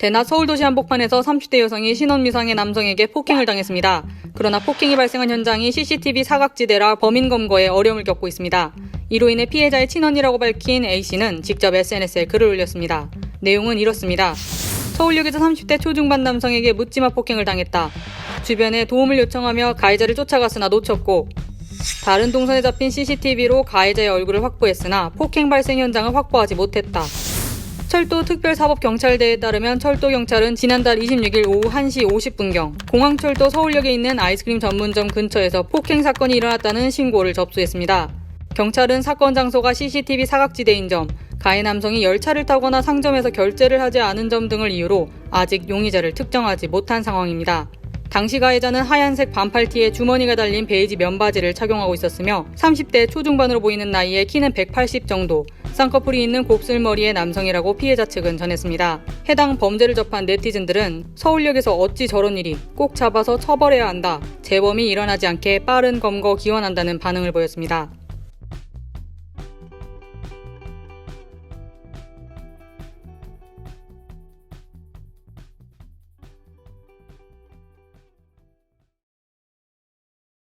대낮 서울도시 한복판에서 30대 여성이 신원 미상의 남성에게 폭행을 당했습니다. 그러나 폭행이 발생한 현장이 CCTV 사각지대라 범인 검거에 어려움을 겪고 있습니다. 이로 인해 피해자의 친언니라고 밝힌 A씨는 직접 SNS에 글을 올렸습니다. 내용은 이렇습니다. 서울역에서 30대 초중반 남성에게 묻지마 폭행을 당했다. 주변에 도움을 요청하며 가해자를 쫓아갔으나 놓쳤고 다른 동선에 잡힌 CCTV로 가해자의 얼굴을 확보했으나 폭행 발생 현장을 확보하지 못했다. 철도 특별사법경찰대에 따르면 철도경찰은 지난달 26일 오후 1시 50분경 공항철도 서울역에 있는 아이스크림 전문점 근처에서 폭행 사건이 일어났다는 신고를 접수했습니다. 경찰은 사건 장소가 CCTV 사각지대인 점, 가해 남성이 열차를 타거나 상점에서 결제를 하지 않은 점 등을 이유로 아직 용의자를 특정하지 못한 상황입니다. 당시 가해자는 하얀색 반팔티에 주머니가 달린 베이지 면바지를 착용하고 있었으며 30대 초중반으로 보이는 나이에 키는 180 정도, 쌍꺼풀이 있는 곱슬머리의 남성이라고 피해자 측은 전했습니다. 해당 범죄를 접한 네티즌들은 서울역에서 어찌 저런 일이 꼭 잡아서 처벌해야 한다. 재범이 일어나지 않게 빠른 검거 기원한다는 반응을 보였습니다.